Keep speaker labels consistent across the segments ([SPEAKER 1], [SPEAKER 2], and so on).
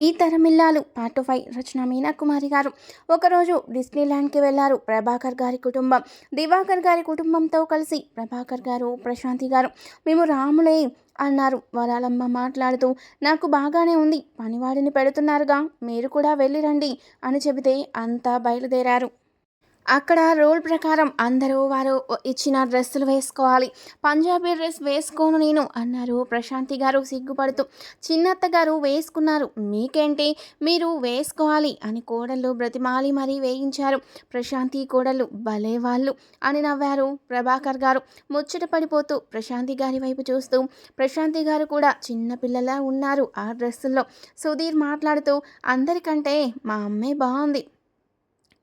[SPEAKER 1] ఈ తరమిల్లాలు part five రచన మీనాకుమారి గారు. ఒకరోజు డిస్నీల్యాండ్కి వెళ్ళారు ప్రభాకర్ గారి కుటుంబం. దివాకర్ గారి కుటుంబంతో కలిసి ప్రభాకర్ గారు ప్రశాంతి గారు మేము రాములే అన్నారు. వరాలమ్మ మాట్లాడుతూ నాకు బాగానే ఉంది. పనివాడిని పెడుతున్నారుగా. మీరు కూడా వెళ్ళిరండి అని చెబితే అంతా బయలుదేరారు. అక్కడ రూల్ ప్రకారం అందరూ వారు ఇచ్చిన డ్రెస్సులు వేసుకోవాలి. పంజాబీ డ్రెస్ వేసుకోను నేను అన్నారు. ప్రశాంతి గారు సిగ్గుపడుతూ చిన్నత్త గారు వేసుకున్నారు. మీకేంటి? మీరు వేసుకోవాలి అని కోడళ్ళు బ్రతిమాలి మరీ వేయించారు. ప్రశాంతి కోడళ్ళు భలే వాళ్ళు అని నవ్వారు ప్రభాకర్ గారు. ముచ్చట పడిపోతూ ప్రశాంతి గారి వైపు చూస్తూ ప్రశాంతి గారు కూడా చిన్నపిల్లలా ఉన్నారు. ఆ డ్రెస్సుల్లో సుధీర్ మాట్లాడుతూ అందరికంటే మా అమ్మే బాగుంది.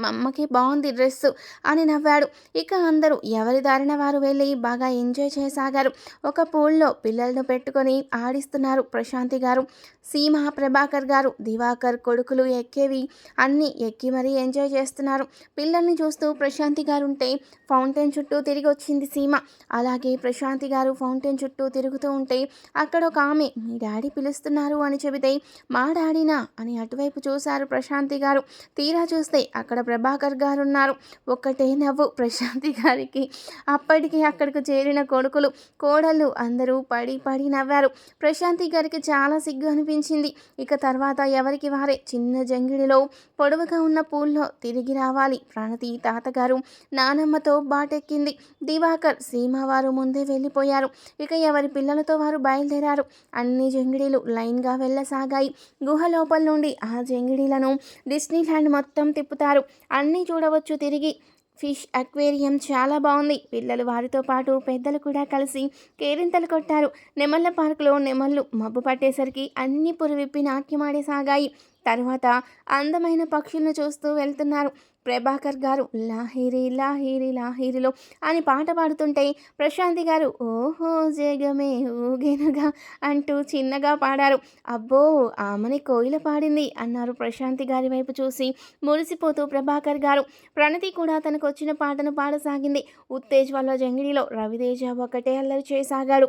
[SPEAKER 1] మా అమ్మకి బాగుంది డ్రెస్ అని నవ్వాడు. ఇక అందరూ ఎవరి దారిన వారు వెళ్ళి బాగా ఎంజాయ్ చేసాగారు ఒక పూల్లో పిల్లలను పెట్టుకొని ఆడిస్తున్నారు ప్రశాంతి గారు. సీమ ప్రభాకర్ గారు దివాకర్ కొడుకులు ఎక్కేవి. అన్నీ ఎక్కి మరీ ఎంజాయ్ చేస్తున్నారు. పిల్లల్ని చూస్తూ ప్రశాంతి గారు ఉంటే ఫౌంటైన్ చుట్టూ తిరిగి వచ్చింది సీమ. అలాగే ప్రశాంతి గారు ఫౌంటైన్ చుట్టూ తిరుగుతూ ఉంటే అక్కడ ఒక ఆమె మీ డాడీ పిలుస్తున్నారు అని చెబితే మా డాడీనా అని అటువైపు చూశారు ప్రశాంతి గారు. తీరా చూస్తే అక్కడ ప్రభాకర్ గారు ఉన్నారు ఒక్కటే నవ్వు ప్రశాంతి గారికి. అప్పటికి అక్కడికి చేరిన కొడుకులు కోడళ్ళు అందరూ పడి పడి నవ్వారు. ప్రశాంతి గారికి చాలా సిగ్గు అనిపించింది. ఇక తర్వాత ఎవరికి వారే చిన్న జంగిడిలో పొడవుగా ఉన్న పూల్లో తిరిగి రావాలి. ప్రణతి తాతగారు నానమ్మతో బాటెక్కింది. దివాకర్ సీమావారు ముందే వెళ్ళిపోయారు. ఇక ఎవరి పిల్లలతో వారు బయలుదేరారు. అన్ని జంగిడీలు లైన్గా వెళ్ళసాగాయి. గుహ లోపల నుండి ఆ జంగిడీలను డిస్నీ ల్యాండ్ మొత్తం తిప్పుతారు. అన్నీ చూడవచ్చు. తిరిగి ఫిష్ అక్వేరియం చాలా బాగుంది. పిల్లలు వారితో పాటు పెద్దలు కూడా కలిసి కేరింతలు కొట్టారు. నెమళ్ళ పార్కులో నెమళ్ళు మబ్బు పట్టేసరికి అన్ని పురివిప్పి నాట్యమాడేసాగాయి. తర్వాత అందమైన పక్షులను చూస్తూ వెళ్తున్నారు. ప్రభాకర్ గారు లాహిరి లాహిరి లాహిరిలో అని పాట పాడుతుంటే ప్రశాంతి గారు ఓహో జగమే ఊగేనుగా అంటూ చిన్నగా పాడారు. అబ్బో ఆమెని కోయిల పాడింది అన్నారు ప్రశాంతి గారి వైపు చూసి మురిసిపోతూ ప్రభాకర్ గారు. ప్రణతి కూడా తనకు వచ్చిన పాటను పాడసాగింది. ఉత్తేజ్ వల్ల జంగిడిలో రవితేజ ఒకటే అల్లరి చేసాగాడు.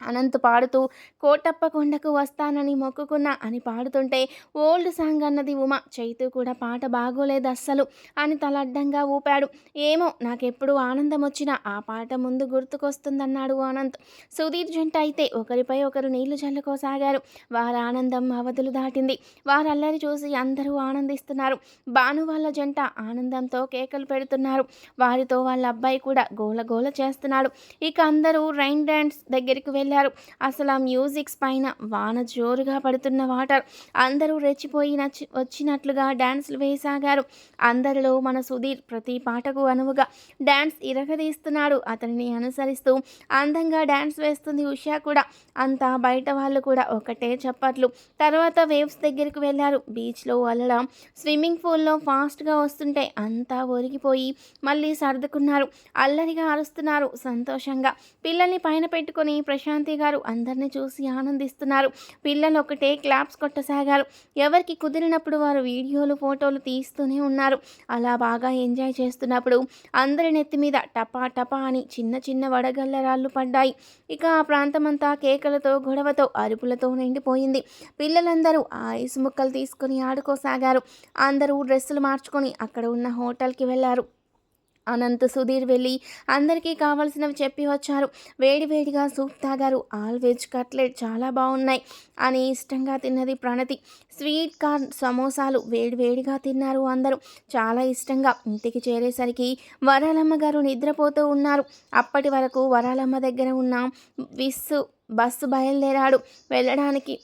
[SPEAKER 1] అనంత్ పాడుతూ కోటప్ప కొండకు వస్తానని మొక్కుకున్నా అని పాడుతుంటే ఓల్డ్ సాంగ్ అన్నది ఉమ చైతు కూడా పాట బాగోలేదు అస్సలు అని తలడ్డంగా ఊపాడు. ఏమో నాకెప్పుడు ఆనందం వచ్చినా ఆ పాట ముందు గుర్తుకొస్తుందన్నాడు అనంత్. సుధీర్ జంట అయితే ఒకరిపై ఒకరు నీళ్ళు చల్లుకోసాగారు. వారి ఆనందం అవధులు దాటింది. వారల్లరి చూసి అందరూ ఆనందిస్తున్నారు. భాను వాళ్ళ జంట ఆనందంతో కేకలు పెడుతున్నారు. వారితో వాళ్ళ అబ్బాయి కూడా గోల గోల చేస్తున్నాడు. ఇక అందరూ రైన్ డ్యాన్స్ దగ్గరికి వెళ్ళి వెళ్ళారు. అసలు ఆ మ్యూజిక్స్ పైన వాన జోరుగా పడుతున్న వాటర్. అందరూ రెచ్చిపోయి నచ్చి వచ్చినట్లుగా డ్యాన్స్లు వేసాగారు అందరిలో మన సుధీర్ ప్రతి పాటకు అనువుగా డ్యాన్స్ ఇరగదీస్తున్నాడు. అతనిని అనుసరిస్తూ అందంగా డ్యాన్స్ వేస్తుంది ఉషా కూడా. అంతా బయట వాళ్ళు కూడా ఒకటే చప్పట్లు. తర్వాత వేవ్స్ దగ్గరికి వెళ్ళారు. బీచ్లో అలడం స్విమ్మింగ్ పూల్లో ఫాస్ట్గా వస్తుంటే అంతా ఒరిగిపోయి మళ్ళీ సర్దుకున్నారు. అల్లరిగా అరుస్తున్నారు సంతోషంగా. పిల్లల్ని పైన పెట్టుకొని ప్రశాంత్ విశ్రాంతి గారు అందరినీ చూసి ఆనందిస్తున్నారు. పిల్లలు ఒకటే క్లాప్స్ కొట్టసాగారు. ఎవరికి కుదిరినప్పుడు వారు వీడియోలు ఫోటోలు తీస్తూనే ఉన్నారు. అలా బాగా ఎంజాయ్ చేస్తున్నప్పుడు అందరి నెత్తి మీద టపా టపా అని చిన్న చిన్న వడగళ్ళ రాళ్ళు పడ్డాయి. ఇక ఆ ప్రాంతమంతా కేకలతో గొడవతో అరుపులతో నిండిపోయింది. పిల్లలందరూ ఆ ఐస్ ముక్కలు తీసుకుని ఆడుకోసాగారు. అందరూ డ్రెస్సులు మార్చుకొని అక్కడ ఉన్న హోటల్కి వెళ్ళారు అనంత్ సుధీర్ వెళ్ళి అందరికీ కావాల్సినవి చెప్పి వచ్చారు. వేడి వేడిగా సూప్ తాగారు. ఆల్ వెజ్ కట్లెట్ చాలా బాగున్నాయి అని ఇష్టంగా తిన్నది ప్రణతి. స్వీట్ కార్న్ సమోసాలు వేడి వేడిగా తిన్నారు అందరూ. చాలా ఇష్టంగా ఇంటికి చేరేసరికి వరాలమ్మ గారు నిద్రపోతూ ఉన్నారు. అప్పటి వరకు వరాలమ్మ దగ్గర ఉన్న విస్సు బస్సు బయలుదేరాడు. వెళ్ళడానికి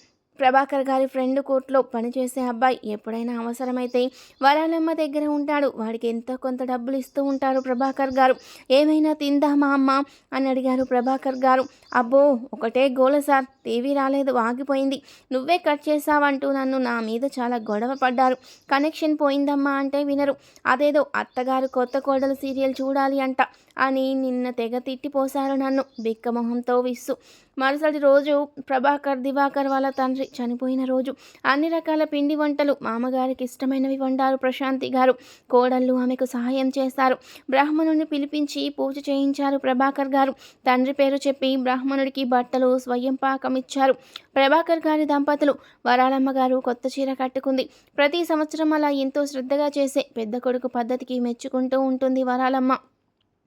[SPEAKER 1] ప్రభాకర్ గారి ఫ్రెండ్ కోర్టులో పనిచేసే అబ్బాయి ఎప్పుడైనా అవసరమైతే వరాలమ్మ దగ్గర ఉంటాడు. వాడికి ఎంతో కొంత డబ్బులు ఇస్తూ ఉంటారు ప్రభాకర్ గారు. ఏమైనా తిందామా అమ్మ? అని అడిగారు ప్రభాకర్ గారు. అబ్బో ఒకటే గోల సార్. టీవీ రాలేదు ఆగిపోయింది. నువ్వే కట్ చేసావంటూ నన్ను నా మీద చాలా గొడవ పడ్డారు. కనెక్షన్ పోయిందమ్మా అంటే వినరు. అదేదో అత్తగారు కొత్త కోడలు సీరియల్ చూడాలి అంట అని నిన్న తెగ తిట్టిపోశారు నన్ను. బిక్కమొహంతో విస్సు. మరుసటి రోజు ప్రభాకర్ దివాకర్ వాళ్ళ తండ్రి చనిపోయిన రోజు అన్ని రకాల పిండి వంటలు మామగారికి ఇష్టమైనవి వండారు ప్రశాంతి గారు. కోడళ్ళు ఆమెకు సహాయం చేస్తారు బ్రాహ్మణుని పిలిపించి పూజ చేయించారు ప్రభాకర్ గారు. తండ్రి పేరు చెప్పి బ్రాహ్మణుడికి బట్టలు స్వయం పాకం ఇచ్చారు ప్రభాకర్ గారి దంపతులు వరాలమ్మ గారు కొత్త చీర కట్టుకుంది. ప్రతి సంవత్సరం అలా ఎంతో శ్రద్ధగా చేసే పెద్ద కొడుకు పద్ధతికి మెచ్చుకుంటూ ఉంటుంది వరాలమ్మ.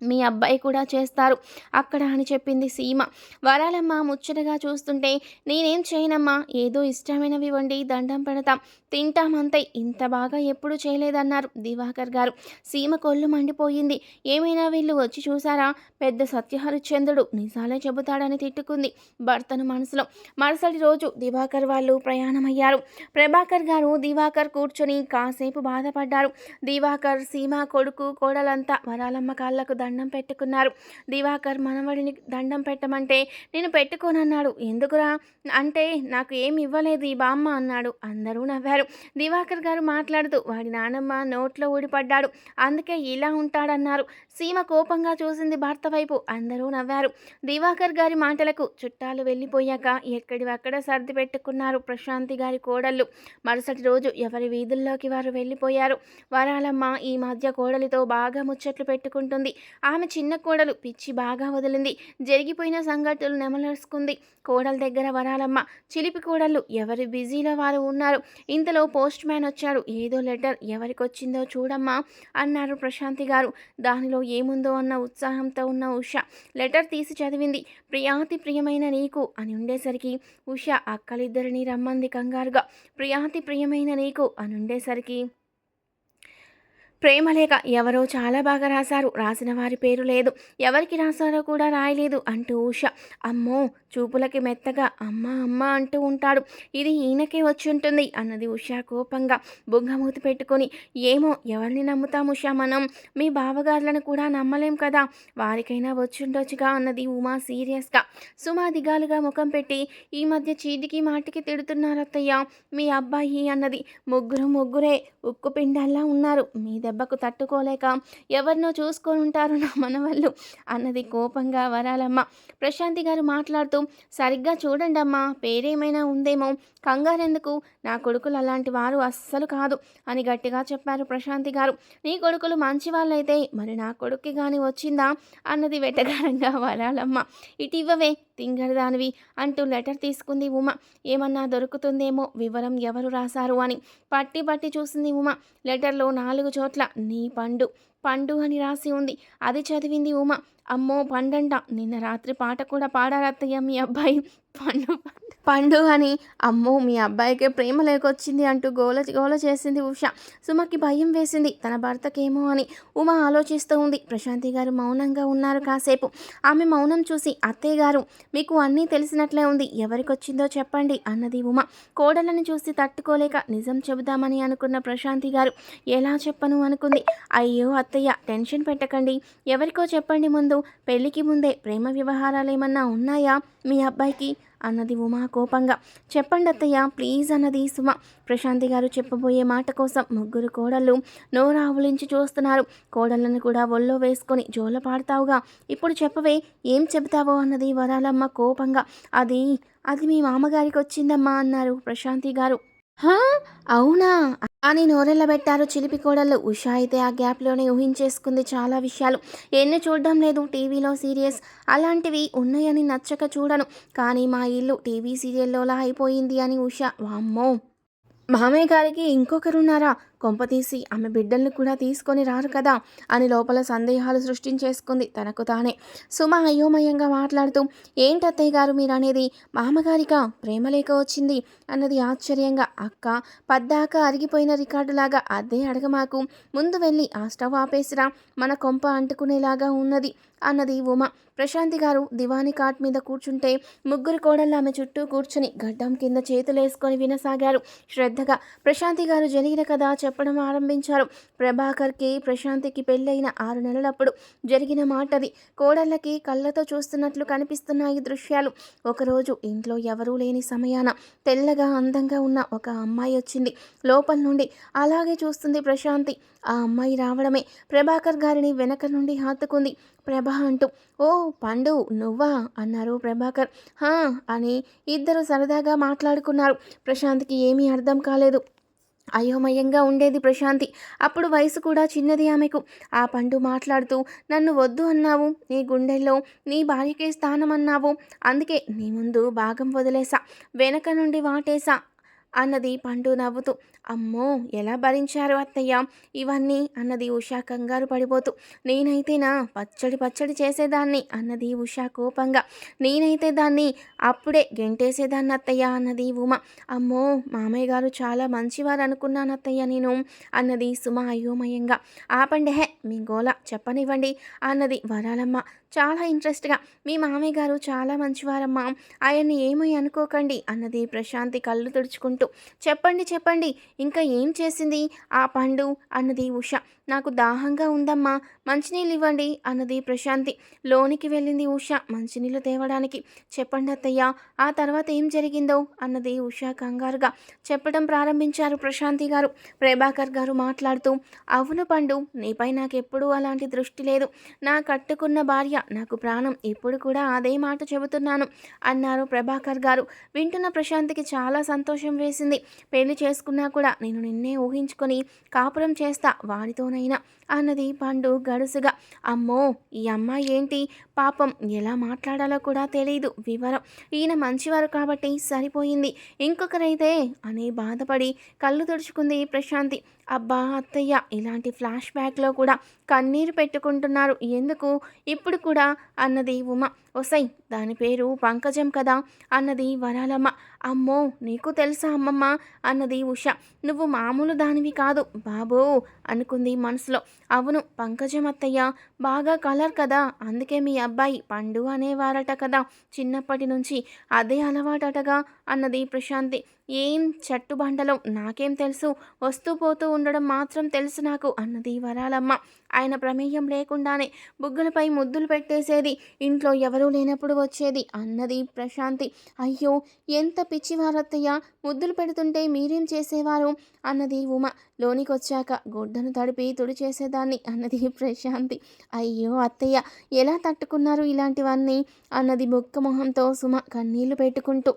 [SPEAKER 1] మీ అబ్బాయి కూడా చేస్తారు. అక్కడ అని చెప్పింది సీమ. వరాలమ్మ ముచ్చటగా చూస్తుంటే నేనేం చేయనమ్మా ఏదో ఇష్టమైనవి వండి దండం పెడతాం తింటామంతే ఇంత బాగా ఎప్పుడు చేయలేదన్నారు దివాకర్ గారు. సీమ కొళ్ళు మండిపోయింది. ఏమైనా వీళ్ళు వచ్చి చూసారా? పెద్ద సత్యహరిశ్చంద్రుడు నిజాలే చెబుతాడని తిట్టుకుంది భర్తను మనసులో. మరుసటి రోజు దివాకర్ వాళ్ళు ప్రయాణమయ్యారు. ప్రభాకర్ గారు దివాకర్ కూర్చొని కాసేపు బాధపడ్డారు. దివాకర్ సీమ కొడుకు కోడలంతా వరాలమ్మ కాళ్ళకు దండం పెట్టుకున్నారు. దివాకర్ మనవడిని దండం పెట్టమంటే నేను పెట్టుకోనన్నాడు. ఎందుకురా? అంటే నాకు ఏమి ఇవ్వలేదు ఈ బామ్మ అన్నాడు. అందరూ నవ్వారు. దివాకర్ గారు మాట్లాడుతూ వాడి నానమ్మ నోట్లో ఊడిపడ్డాడు. అందుకే ఇలా ఉంటాడన్నారు. సీమ కోపంగా చూసింది భర్త వైపు. అందరూ నవ్వారు. దివాకర్ గారి మాటలకు చుట్టాలు వెళ్ళిపోయాక ఎక్కడివక్కడ సర్ది పెట్టుకున్నారు ప్రశాంతి గారి కోడళ్ళు. మరుసటి రోజు ఎవరి వీధుల్లోకి వారు వెళ్ళిపోయారు. వరాలమ్మ ఈ మధ్య కోడలితో బాగా ముచ్చట్లు పెట్టుకుంటుంది. ఆమె చిన్న కోడలు పిచ్చి బాగా వదిలింది. జరిగిపోయిన సంఘటనలు నెమలేసుకుంది కోడల దగ్గర వరాలమ్మ. చిలిపి కోడళ్ళు ఎవరి బిజీలో వారు ఉన్నారు? ఇంతలో పోస్ట్ మ్యాన్ వచ్చాడు. ఏదో లెటర్ ఎవరికి వచ్చిందో చూడమ్మా అన్నారు ప్రశాంతి గారు. దానిలో ఏముందో అన్న ఉత్సాహంతో ఉన్న ఉష. లెటర్ తీసి చదివింది. ప్రియాతి ప్రియమైన నీకు అని ఉండేసరికి ఉష అక్కలిద్దరిని రమ్మంది కంగారుగా. ప్రియాతి ప్రియమైన నీకు అని ఉండేసరికి ప్రేమలేఖ ఎవరో చాలా బాగా రాశారు. రాసిన వారి పేరు లేదు. ఎవరికి రాశారో కూడా రాయలేదు అంటూ ఉష. అమ్మో చూపులకి మెత్తగా అమ్మ అమ్మ అంటూ ఉంటాడు. ఇది ఈయనకే వచ్చి ఉంటుంది అన్నది ఉష కోపంగా బుంగమూతి పెట్టుకొని. ఏమో ఎవరిని నమ్ముతాం ఉష మనం? మీ బావగారులను కూడా నమ్మలేం కదా? వారికైనా వచ్చుండొచ్చుగా అన్నది ఉమా సీరియస్గా సుమా దిగాలుగా ముఖం పెట్టి ఈ మధ్య చీటికి మాటికి తిడుతున్నారత్తయ్య మీ అబ్బాయి అన్నది. ముగ్గురు ముగ్గురే ఉక్కు పిండాల్లా ఉన్నారు. మీద దెబ్బకు తట్టుకోలేక ఎవరినో చూసుకొని ఉంటారు నా మనవళ్ళు అన్నది కోపంగా వరాలమ్మ. ప్రశాంతి గారు మాట్లాడుతూ సరిగ్గా చూడండి అమ్మా పేరేమైనా ఉందేమో. కంగారెందుకు? నా కొడుకులు అలాంటి వారు అస్సలు కాదు అని గట్టిగా చెప్పారు ప్రశాంతి గారు. నీ కొడుకులు మంచి వాళ్ళైతే మరి నా కొడుక్కి కానీ వచ్చిందా? అన్నది వెటగారంగా వరాలమ్మ. ఇటు తింగరదానివి అంటూ లెటర్ తీసుకుంది ఉమ. ఏమన్నా దొరుకుతుందేమో వివరం ఎవరు రాశారు అని పట్టి పట్టి చూసింది ఉమ. లెటర్లో నాలుగు చోట్ల నీ పండు పండు అని రాసి ఉంది. అది చదివింది ఉమ. అమ్మో పండంట. నిన్న రాత్రి పాట కూడా పాడారత్తయ్య మీ అబ్బాయి. పండు. పండు అని. అమ్మో మీ అబ్బాయికే ప్రేమ లేకొచ్చింది అంటూ గోల గోల చేసింది ఉష. సుమకి భయం వేసింది. తన భర్తకేమో అని ఉమ ఆలోచిస్తూ ఉంది. ప్రశాంతి గారు మౌనంగా ఉన్నారు కాసేపు. ఆమె మౌనం చూసి అత్తయ్య గారు మీకు అన్నీ తెలిసినట్లే ఉంది. ఎవరికొచ్చిందో చెప్పండి అన్నది ఉమ. కోడలను చూసి తట్టుకోలేక నిజం చెబుదామని అనుకున్న ప్రశాంతి గారు ఎలా చెప్పను? అనుకుంది. అయ్యో అత్తయ్య టెన్షన్ పెట్టకండి. ఎవరికో చెప్పండి ముందు. పెళ్ళికి ముందే ప్రేమ వ్యవహారాలు ఏమన్నా ఉన్నాయా? మీ అబ్బాయికి అన్నది ఉమా కోపంగా. చెప్పండి అత్తయ్య ప్లీజ్ అన్నది సుమ. ప్రశాంతి గారు చెప్పబోయే మాట కోసం ముగ్గురు కోడళ్ళు నోరావులించి చూస్తున్నారు. కోడళ్ళను కూడా ఒళ్ళో వేసుకొని జోల పాడతావుగా. ఇప్పుడు చెప్పవే ఏం చెబుతావో అన్నది వరాలమ్మ కోపంగా. అది అది మీ మామగారికి వచ్చిందమ్మా అన్నారు ప్రశాంతి గారు. అవునా? అని నోరెళ్ళబెట్టారు. చిలిపి కోడళ్ళు ఉషా అయితే ఆ గ్యాప్లోనే ఊహించేసుకుంది చాలా విషయాలు. ఎన్ని చూడడం లేదు టీవీలో సీరియల్స్. అలాంటివి ఉన్నాయని నచ్చక చూడను. కానీ మా ఇల్లు టీవీ సీరియల్లోలా అయిపోయింది అని ఉషా. వామ్మో! మామయ్య గారికి ఇంకొకరున్నారా? కొంపతీసి ఆమె బిడ్డల్ని కూడా తీసుకొని రారు కదా అని లోపల సందేహాలు సృష్టించేసుకుంది తనకు తానే. సుమ అయోమయంగా మాట్లాడుతూ ఏంటత్తయ్య గారు మీరు అనేది మామగారిగా ప్రేమలేక వచ్చింది? అన్నది ఆశ్చర్యంగా. అక్క పద్దాక అరిగిపోయిన రికార్డులాగా అదే అడగమాకు. ముందు వెళ్ళి ఆ స్టవ్ ఆపేసిరా మన కొంప అంటుకునేలాగా ఉన్నది అన్నది ఉమ. ప్రశాంతి గారు దివాని కాట్ మీద కూర్చుంటే ముగ్గురు కోడళ్ళు ఆమె చుట్టూ కూర్చుని గడ్డం కింద చేతులేసుకొని వినసాగారు. శ్రద్ధగా ప్రశాంతి గారు జరిగిన కదా చెప్ప చెప్పడం ఆరంభించారు. ప్రభాకర్కి ప్రశాంతికి పెళ్ళైన ఆరు నెలలప్పుడు జరిగిన మాటది. కోడళ్ళకి కళ్ళతో చూస్తున్నట్లు కనిపిస్తున్నాయి దృశ్యాలు. ఒకరోజు ఇంట్లో ఎవరూ లేని సమయాన తెల్లగా అందంగా ఉన్న ఒక అమ్మాయి వచ్చింది. లోపల నుండి అలాగే చూస్తుంది ప్రశాంతి. ఆ అమ్మాయి రావడమే ప్రభాకర్ గారిని వెనక నుండి హత్తుకుంది. ప్రభ అంటూ ఓ పండు నువ్వా? అన్నారు ప్రభాకర్. హా అని ఇద్దరు సరదాగా మాట్లాడుకున్నారు. ప్రశాంత్కి ఏమీ అర్థం కాలేదు. అయోమయంగా ఉండేది ప్రశాంతి. అప్పుడు వయసు కూడా చిన్నది ఆమెకు. ఆ పండు మాట్లాడుతూ నన్ను వద్దు అన్నావు. నీ గుండెల్లో నీ భార్యకే స్థానం అన్నావు అందుకే నీ ముందు భాగం వదిలేసా. వెనక నుండి వాటేసా. అన్నది పండు నవ్వుతూ అమ్మో ఎలా భరించారు అత్తయ్య? ఇవన్నీ అన్నది ఉషా కంగారు పడిపోతూ నేనైతేనా పచ్చడి పచ్చడి చేసేదాన్ని అన్నది ఉషా కోపంగా నేనైతే దాన్ని అప్పుడే గెంటేసేదాన్ని అత్తయ్య అన్నది ఉమ అమ్మో మామయ్య గారు చాలా మంచివారు అనుకున్నాను అత్తయ్య నేను అన్నది సుమ అయోమయంగా ఆపండి హే మీ గోల చెప్పనివ్వండి అన్నది వరాలమ్మ చాలా ఇంట్రెస్ట్గా మీ మామయ్య గారు చాలా మంచివారమ్మా ఆయన్ని ఏమీ అనుకోకండి అన్నది ప్రశాంతి కళ్ళు తుడుచుకుంటూ చెప్పండి చెప్పండి. ఇంకా ఏం చేసింది? ఆ పండు అన్నది ఉష. నాకు దాహంగా ఉందమ్మా. మంచినీళ్ళు ఇవ్వండి అన్నది ప్రశాంతి. లోనికి వెళ్ళింది ఉష మంచినీళ్ళు తేవడానికి. చెప్పండి అత్తయ్య ఆ తర్వాత ఏం జరిగిందో? అన్నది ఉష కంగారుగా. చెప్పడం ప్రారంభించారు ప్రశాంతి గారు. ప్రభాకర్ గారు మాట్లాడుతూ అవును పండు నీపై నాకు ఎప్పుడూ అలాంటి దృష్టి లేదు. నా కట్టుకున్న భార్య నాకు ప్రాణం. ఇప్పుడు కూడా అదే మాట చెబుతున్నాను అన్నారు ప్రభాకర్ గారు. వింటున్న ప్రశాంతికి చాలా సంతోషం వేసింది. పెళ్ళి చేసుకున్నా కూడా నేను నిన్నే ఊహించుకొని కాపురం చేస్తా వారితోనైనా అన్నది పండు గడుసుగా. అమ్మో ఈ అమ్మాయి ఏంటి? పాపం ఎలా మాట్లాడాలో కూడా తెలియదు వివరం. ఈయన మంచివారు కాబట్టి సరిపోయింది. ఇంకొకరైతే అని బాధపడి కళ్ళు తుడుచుకుంది ప్రశాంతి. అబ్బా అత్తయ్య ఇలాంటి ఫ్లాష్ బ్యాక్లో కూడా కన్నీరు పెట్టుకుంటున్నారు. ఎందుకు? ఇప్పుడు కూడా అన్నది ఉమ. ఒసై దాని పేరు పంకజం కదా? అన్నది వరాలమ్మ. అమ్మో నీకు తెలుసా అమ్మమ్మ? అన్నది ఉష. నువ్వు మామూలు దానివి కాదు. బాబో అనుకుంది మనసులో. అవును పంకజమత్తయ్య బాగా కలర్ కదా అందుకే మీ అబ్బాయి పండు అనేవారట కదా చిన్నప్పటి నుంచి అదే అలవాటటగా అన్నది ప్రశాంతి. ఏం చట్టుబండలో నాకేం తెలుసు వస్తూ పోతూ ఉండడం మాత్రం తెలుసు నాకు అన్నది వరాలమ్మ. ఆయన ప్రమేయం లేకుండానే బుగ్గలపై ముద్దులు పెట్టేసేది ఇంట్లో ఎవరూ లేనప్పుడు వచ్చేది అన్నది ప్రశాంతి. అయ్యో ఎంత పిచ్చివారత్తయ్య ముద్దులు పెడుతుంటే మీరేం చేసేవారు? అన్నది ఉమ. లోనికి వచ్చాక గుడ్డను తడిపి తుడి చేసేదాన్ని అన్నది ప్రశాంతి. అయ్యో అత్తయ్య ఎలా తట్టుకున్నారు ఇలాంటివన్నీ? అన్నది బొక్క మొహంతో సుమ కన్నీళ్ళు పెట్టుకుంటూ.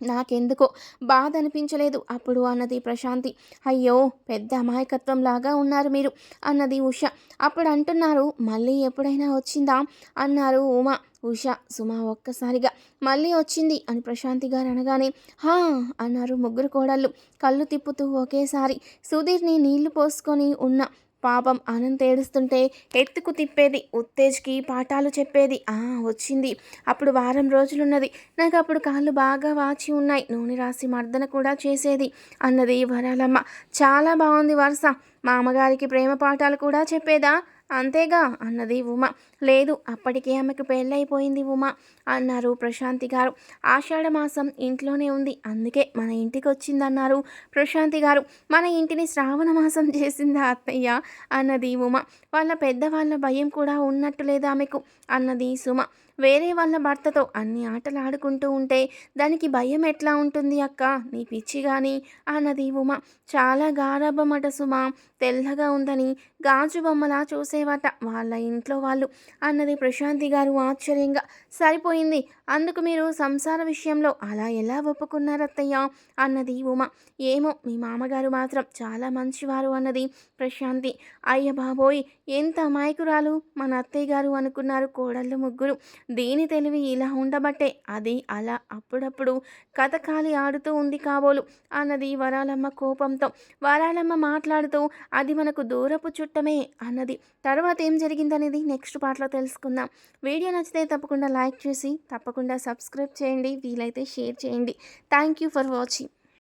[SPEAKER 1] నాకెందుకో బాధ అనిపించలేదు అప్పుడు అన్నది ప్రశాంతి. అయ్యో పెద్ద అమాయకత్వం లాగా ఉన్నారు మీరు అన్నది ఉష. అప్పుడు అంటున్నారు మళ్ళీ ఎప్పుడైనా వచ్చిందా? అన్నారు ఉమా. ఉష సుమ ఒక్కసారిగా మళ్ళీ వచ్చింది అని ప్రశాంతి గారు అనగానే హా అన్నారు ముగ్గురు కోడళ్ళు. కళ్ళు తిప్పుతూ ఒకేసారి సుధీర్ని నీళ్ళు పోసుకొని ఉన్న పాపం అనంత్ ఏడుస్తుంటే ఎత్తుకు తిప్పేది ఉత్తేజ్కి పాఠాలు చెప్పేది ఆ వచ్చింది. అప్పుడు వారం రోజులున్నది. నాకు అప్పుడు కాళ్ళు బాగా వాచి ఉన్నాయి. నూనె రాసి మర్దన కూడా చేసేది అన్నది వరాలమ్మ. చాలా బాగుంది వరుస. మా అమ్మగారికి ప్రేమ పాఠాలు కూడా చెప్పేదా? అంతేగా అన్నది ఉమ. లేదు అప్పటికే ఆమెకు పెళ్ళైపోయింది ఉమ అన్నారు ప్రశాంతి గారు. ఆషాఢమాసం ఇంట్లోనే ఉంది అందుకే మన ఇంటికి వచ్చిందన్నారు ప్రశాంతి గారు. మన ఇంటిని శ్రావణ మాసం చేసిందా అత్తయ్య? అన్నది ఉమ. వాళ్ళ పెద్దవాళ్ళ భయం కూడా ఉన్నట్టు లేదా ఆమెకు అన్నది సుమ. వేరే వాళ్ళ భర్తతో అన్ని ఆటలు ఆడుకుంటూ ఉంటే దానికి భయం ఎట్లా ఉంటుంది అక్క? నీ పిచ్చి కానీ అన్నది ఉమ. చాలా గారాభమట సుమ. తెల్లగా ఉందని గాజు బొమ్మలా చూసే చేసేవాట. వాళ్ళ ఇంట్లో వాళ్ళు అన్నది ప్రశాంతి గారు ఆశ్చర్యంగా సరిపోయింది. అందుకు మీరు సంసార విషయంలో అలా ఎలా ఒప్పుకున్నారత్తయ్య? అన్నది ఉమ. ఏమో మీ మామగారు మాత్రం చాలా మంచివారు అన్నది ప్రశాంతి. అయ్య బాబోయ్ ఎంత అమాయకురాలు! మన అత్తయ్య గారు అనుకున్నారు కోడళ్ళు ముగ్గురు. దీని తెలివి ఇలా ఉండబట్టే అది అలా అప్పుడప్పుడు కథకాలి ఆడుతూ ఉంది కాబోలు అన్నది వరాలమ్మ కోపంతో. వరాలమ్మ మాట్లాడుతూ అది మనకు దూరపు చుట్టమే అన్నది. తర్వాత ఏం జరిగిందనేది నెక్స్ట్ పార్ట్లో తెలుసుకుందాం. వీడియో నచ్చితే తప్పకుండా లైక్ చేసి తప్పకుండా సబ్స్క్రైబ్ చేయండి వీలైతే షేర్ చేయండి. Thank you for watching.